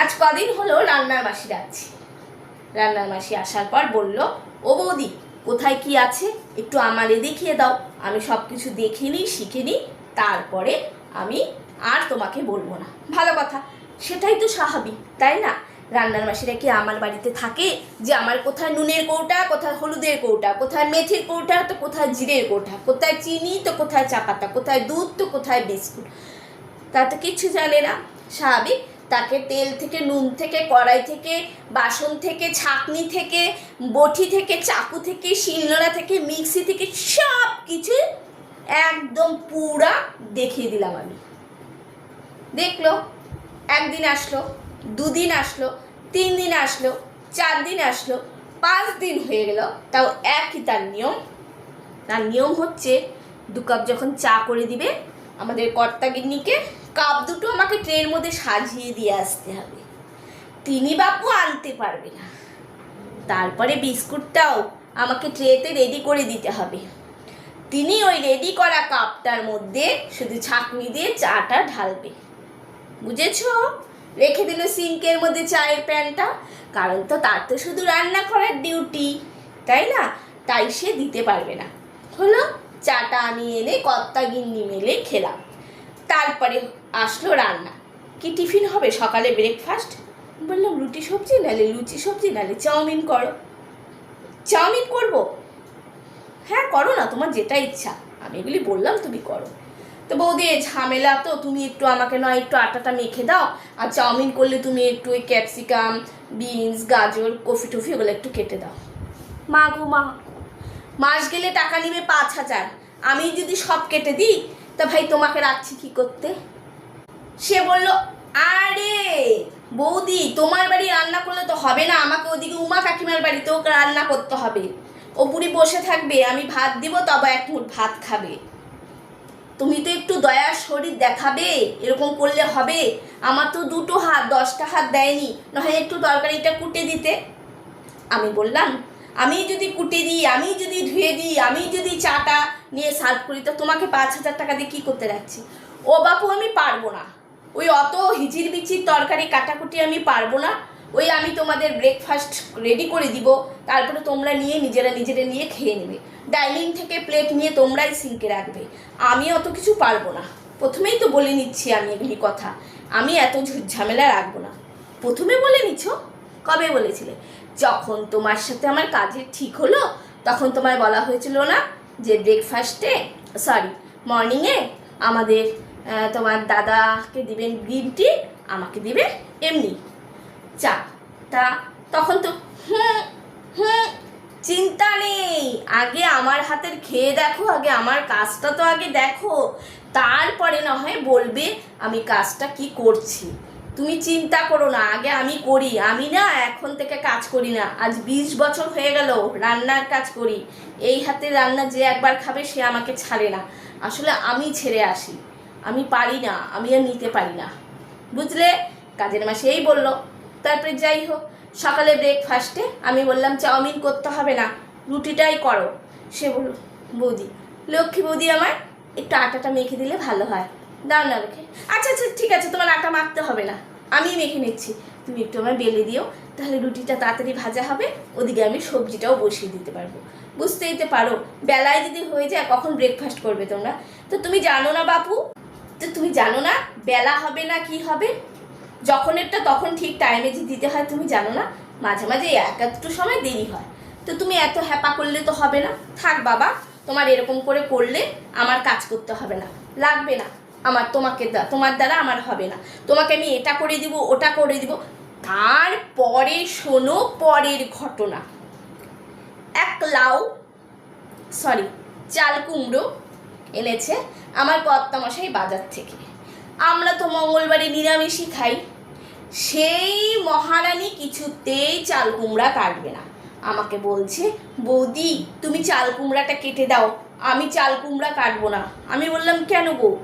আজ কদিন হলো রান্নার মাসি যাচ্ছি রান্নার মাসি আসার পর বলল, ও বৌদি, কোথায় কি আছে? একটু আমারে দেখিয়ে দাও। আমি সব কিছু দেখে নিই, শিখে নিই, তারপরে আমি আর তোমাকে বলব না। ভালো কথা, সেটাই তো স্বাভাবিক, তাই না? রান্নার মাসিরা কি আমার বাড়িতে থাকে? যে আমার কোথায় নুনের কৌটা, কোথায় হলুদের কৌটা, কোথায় মেথির কৌটা, তো কোথায় জিরের কৌটা, কোথায় চিনি, তো কোথায় চাপাতা, কোথায় দুধ, তো কোথায় বিস্কুট? তা তো কিচ্ছু জানে না। স্বাভাবিক তাকে তেল থেকে, নুন থেকে, কড়াই থেকে, বাসন থেকে, ছাকনি থেকে, বটি থেকে, চাকু থেকে, শিলনোড়া থেকে, মিক্সি থেকে সব কিছু একদম পুরা দেখিয়ে দিলাম আমি। দেখল, একদিন আসলো, দুদিন আসলো তিন দিন আসলো চার দিন আসলো পাঁচ দিন হয়ে গেল, তাও একই তার নিয়ম। তার নিয়ম হচ্ছে, দু কাপ যখন চা করে দিবে, আমাদের কর্তাগিন্নিকে কাপ দুটো আমাকে ট্রের মধ্যে সাজিয়ে দিয়ে আসতে হবে। তিনি বাপু আনতে পারবে না। তারপরে বিস্কুটটাও আমাকে ট্রেতে রেডি করে দিতে হবে। তিনি ওই রেডি করা কাপটার মধ্যে শুধু ছাঁকনি দিয়ে চাটা ঢালবে। বুঝেছ? রেখে দিল সিঙ্কের মধ্যে চায়ের প্যানটা, কারণ তো তার তো শুধু রান্না করার ডিউটি তাই না? তাই সে দিতে পারবে না। হলো, চাটা আমি এনে কর্তা গিন্নি মেলে খেলাম। তারপরে আসলো রান্না। কি টিফিন হবে সকালে ব্রেকফাস্ট বললাম রুটি সবজি নালে লুচি সবজি নালে চাউমিন করো। চাউমিন করব? হ্যাঁ করো না তোমার যেটা ইচ্ছা। আমি এগুলি বললাম তুমি করো। তো বৌদি ঝামেলা তো তুমি একটু আমাকে নয় একটু আটাটা মেখে দাও। আর চাউমিন করলে তুমি একটু ওই ক্যাপসিকাম বিনস গাজর কফি টফি ওগুলো একটু কেটে দাও। মা গো মা। মাস গেলে টাকা নিবে পাঁচ হাজার। আমি যদি সব কেটে দিই তা ভাই, তোমাকে রাখছি কি করতে? সে বলল, আরে, বৌদি, তোমার বাড়ি রান্না করলে তো হবে না। আমাকে ওদিকে উমা কাকিমার বাড়িতেও রান্না করতে হবে। ও বুড়ি বসে থাকবে, আমি ভাত দিব, তবে এক মুঠ ভাত খাবে। তুমি তো একটু দয়ার শরীর দেখাবে, এরকম করলে হবে। আমার তো দুটো হাত, দশটা হাত দেয়নি। নয় একটু তরকারিটা কুটে দিতে। আমি বললাম আমি যদি কুটে দিই, আমি যদি ধুয়ে দিই, আমি যদি চাটা নিয়ে সার্ভ করি, তো তোমাকে পাঁচ হাজার টাকা দিয়ে কী করতে রাখছি ও বাপু, আমি পারব না। ওই অত হিচির বিচির তরকারি কাটাকুটি আমি পারব না। ওই আমি তোমাদের ব্রেকফাস্ট রেডি করে দিব, তারপরে তোমরা নিয়ে নিজেরা নিজেরা নিয়ে খেয়ে নেবে। ডাইনিং থেকে প্লেট নিয়ে তোমরাই সিঙ্কে রাখবে। আমি অত কিছু পারব না। প্রথমেই তো বলে নিচ্ছি আমি এগুলি কথা। আমি এত ঝামেলা রাখব না। প্রথমে বলে নিচ্ছ কবে বলেছিলে? যখন তোমার সাথে আমার কাজের ঠিক হলো, তখন তোমায় বলা হয়েছিল না যে ব্রেকফাস্টে সরি মর্নিংয়ে আমাদের তোমার দাদাকে দিবেন গ্রিন টি আমাকে দিবে এমনি। চা তা তখন তো হুম হুম, চিন্তা নেই। আগে আমার হাতের খেয়ে দেখো, আগে আমার কাজটা তো আগে দেখো। তারপরে না হয় বলবে আমি কাজটা কি করছি। তুমি চিন্তা করো না, আগে আমি করি। আমি না এখন থেকে কাজ করি না। আজ বিশ বছর হয়ে গেল রান্নার কাজ করি। এই হাতে রান্না যে একবার খাবে সে আমাকে ছাড়ে না। আসলে আমি ছেড়ে আসি। আমি পারি না, আমি আর নিতে পারি না। বুঝলে? কাজের মাসে এই বলল। তারপরে যাই হোক, সকালে ব্রেকফাস্টে আমি বললাম, চাউমিন করতে হবে না, রুটিটাই করো। সে বলল, বৌদি, লক্ষ্মী বৌদি আমার একটু আটাটা মেখে দিলে ভালো হয়। দাও না রেখে আচ্ছা আচ্ছা ঠিক আছে, তোমার আটা মাখতে হবে না। আমি মেখে নিচ্ছি। তুমি একটু আমার বেলে দিও, তাহলে রুটিটা তাড়াতাড়ি ভাজা হবে, ওদিকে আমি সবজিটাও বসিয়ে দিতে পারব। বুঝতেই তো পারো, বেলায় যদি হয়ে যায়, কখন ব্রেকফাস্ট করবে তোমরা? তো তুমি জানো না বাপু? তো তুমি জানো না বেলা হবে না কি হবে? যখনেরটা তখন ঠিক টাইমে যে দিতে হয়, তুমি জানো না? মাঝে মাঝে এক একটু সময় দেরি হয়। তো তুমি এত হ্যাপা করলে তো হবে না। থাক বাবা, তোমার এরকম করে করলে আমার কাজ করতে হবে না। লাগবে না। আমার তোমাকে তোমার দ্বারা আমার হবে না। তোমাকে আমি এটা করে দিব, ওটা করে দিব। তারপরে শোনো পরের ঘটনা। এক লাউ সরি চাল কুমড়ো এনেছে আমার কর্তামশাই বাজার থেকে। আমরা তো মঙ্গলবারে নিরামিষই খাই। সেই মহারানী কিছুতেই চাল কুমড়া কাটবে না। আমাকে বলছে, বৌদি, তুমি চাল কুমড়াটা কেটে দাও। আমি চাল কুমড়া কাটবো না। আমি বললাম, কেন গো?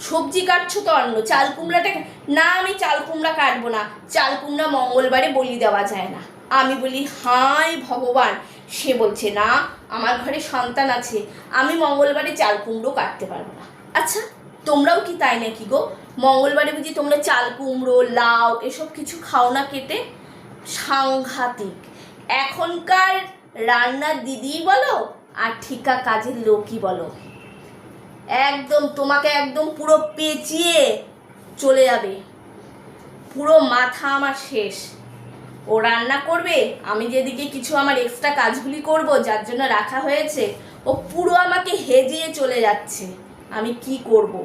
সবজি কাটছো তো অন্য চাল কুমড়াটা না, আমি চাল কুমড়া কাটবো না। চাল কুমড়া মঙ্গলবারে বলি দেওয়া যায় না। আমি বলি হাই ভগবান। সে বলছে, না, আমার ঘরে সন্তান আছে। আমি মঙ্গলবারে চাল কুমড়ো কাটতে পারব না। আচ্ছা তোমরাও কি তাই নাকি গো? মঙ্গলবারে বুঝি তোমরা চাল কুমড়ো, লাউ এসব কিছু খাও না কেটে? সাংঘাতিক। এখনকার রান্নার দিদি বলো, আর ঠিকা কাজের লোকই বলো। একদম তোমাকে একদম পুরো পেঁচিয়ে চলে যাবে। পুরো মাথা আমার শেষ। ও রান্না করবে, আমি যেদিকে কিছু আমার এক্সট্রা কাজগুলি করব, যার জন্য রাখা হয়েছে, ও পুরো আমাকে হেজিয়ে চলে যাচ্ছে। আমি কি করব?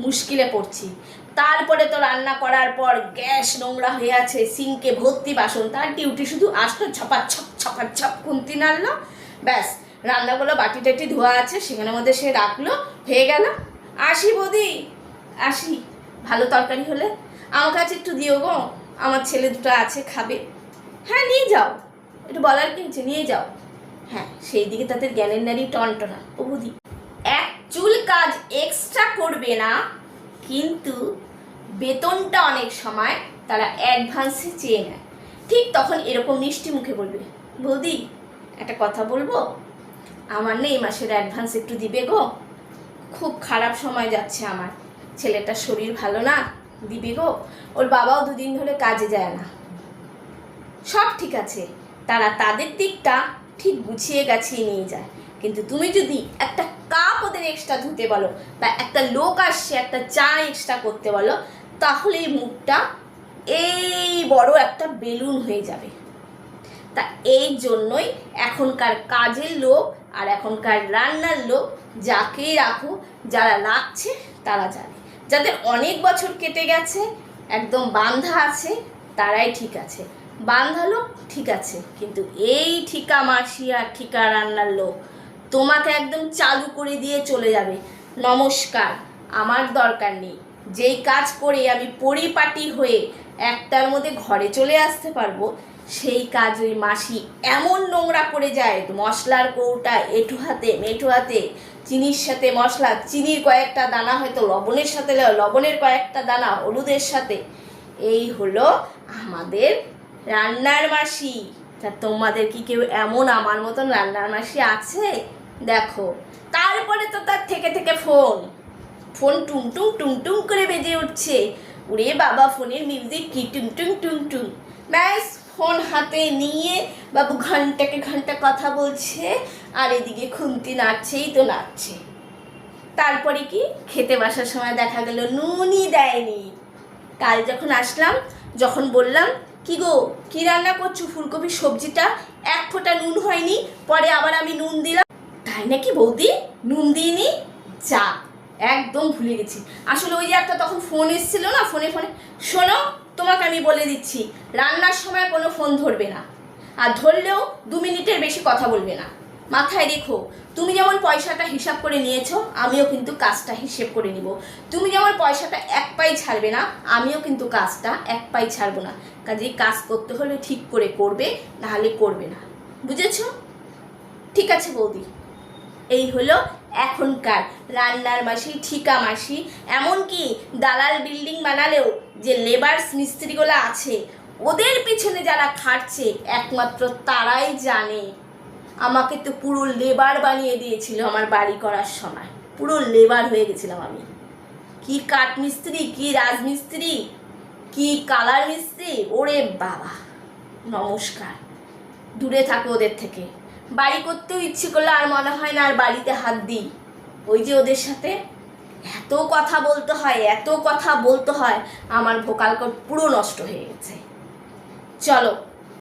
মুশকিলে পড়ছি। তারপরে তো রান্না করার পর গ্যাস নোংরা হয়ে আছে, সিঙ্কে ভর্তি বাসন, তার ডিউটি শুধু আসলো ছপা ছপ ছপা ছপ খুন্তি নাড়লো, ব্যাস। রান্নাগুলো বাটি টাটি ধোয়া আছে, সেখানের মধ্যে সে রাখল, হয়ে গেল। আসি বৌদি, আসি। ভালো তরকারি হলে। আমার কাছে একটু দিও গো, আমার ছেলে দুটো আছে, খাবে। হ্যাঁ নিয়ে যাও। একটু বলার কি হচ্ছে নিয়ে যাও। হ্যাঁ সেই দিকে তাদের জ্ঞানের নারী টনটনা। বুধি এক চুল কাজ এক্সট্রা করবে না, কিন্তু বেতনটা অনেক সময় তারা অ্যাডভান্সে চেয়ে নেয়। ঠিক তখন এরকম মিষ্টি মুখে বলবে, বৌদি, একটা কথা বলব? আমার নেই মাসের অ্যাডভান্স একটু দিবে গো। খুব খারাপ সময় যাচ্ছে আমার। ছেলেটার শরীর ভালো না, দিবি গো। ওর বাবাও দুদিন ধরে কাজে যায় না। সব ঠিক আছে। তারা তাদের দিকটা ঠিক গুছিয়ে গাছিয়ে নিয়ে যায়। কিন্তু তুমি যদি একটা কাপ ওদের এক্সট্রা ধুতে বলো বা একটা লোক আসছে, একটা চা এক্সট্রা করতে বলো, তাহলে এই মুখটা এই বড় একটা বেলুন হয়ে যাবে। তা এই জন্যই এখনকার কাজের লোক আর এখনকার রান্নার লোক যাকেই রাখো যারা রাখছে, তারা জানে। যাদের অনেক বছর কেটে গেছে, একদম বান্ধা আছে, তারাই ঠিক আছে। বান্ধা লোক ঠিক আছে, কিন্তু এই ঠিকা মাসি আর ঠিকা রান্নার লোক তোমাকে একদম চালু করে দিয়ে চলে যাবে। নমস্কার, আমার দরকার নেই। যেই কাজ করে আমি পরিপাটি হয়ে একটার মধ্যে ঘরে চলে আসতে পারব সেই কাজ ওই মাসি এমন নোংরা করে যায়, মশলার কৌটা এটু হাতে মেটু হাতে, চিনির সাথে মশলা, চিনির কয়েকটা দানা হয়তো লবণের সাথে লবণের কয়েকটা দানা হলুদের সাথে। এই হলো আমাদের রান্নার মাসি। তা তোমাদের কি কেউ এমন আমার মতন রান্নার মাসি আছে? দেখো, তারপরে তো তার থেকে থেকে ফোন। ফোন টুং টুং টুং টুং করে বেজে উঠছে। উড়ে বাবা, ফোনের মিউজিক কি টুং টুং টুং টুং। ব্যাস ফোন হাতে নিয়ে বাবু ঘন্টাকে ঘণ্টা কথা বলছে, আর এদিকে খুন্তি নাচছেই তো নাচছে তারপরে কি? খেতে বসার সময় দেখা গেল নুনই দেয়নি। কাল যখন আসলাম, যখন বললাম, কি গো, কি রান্না করছ? ফুলকপির সবজিটা? এক ফোঁটা নুন হয়নি, পরে আবার আমি নুন দিলাম। তাই নাকি বৌদি? নুন দিইনি? যা, একদম ভুলে গেছি। আসলে ওই যে একটা তখন ফোন এসেছিল না, ফোনে ফোনে। শোনো তোমাকে আমি বলে দিচ্ছি, রান্নার সময় কোনো ফোন ধরবে না। আর ধরলেও দু মিনিটের বেশি কথা বলবে না। মাথায় রেখো, তুমি যেমন পয়সাটা হিসাব করে নিয়েছো, আমিও কিন্তু কাজটা হিসেব করে নিব। তুমি যেমন পয়সাটা এক পাই ছাড়বে না, আমিও কিন্তু কাজটা এক পাই ছাড়বো না। কাজে কাজ করতে হলে ঠিক করে করবে নাহলে করবে না। বুঝেছ? ঠিক আছে বৌদি। এই হলো এখনকার রান্নার মাসি, ঠিকা মাসি। এমনকি দালাল বিল্ডিং বানালেও যে লেবার্স মিস্ত্রিগুলো আছে, ওদের পিছনে যারা খাটছে, একমাত্র তারাই জানে। আমাকে তো পুরো লেবার বানিয়ে দিয়েছিল আমার বাড়ি করার সময়। পুরো লেবার হয়ে গেছিলাম আমি। কি কাঠ মিস্ত্রি, কি রাজমিস্ত্রি কি কালার মিস্ত্রি, ওরে বাবা। নমস্কার। দূরে থাকো ওদের থেকে। বাড়ি করতেও ইচ্ছে করলে আর মনে হয় না আর বাড়িতে হাত দিই। ওই যে ওদের সাথে এত কথা বলতে হয়, এত কথা বলতে হয়, আমার ভোকাল কর্ড পুরো নষ্ট হয়ে গেছে। চলো।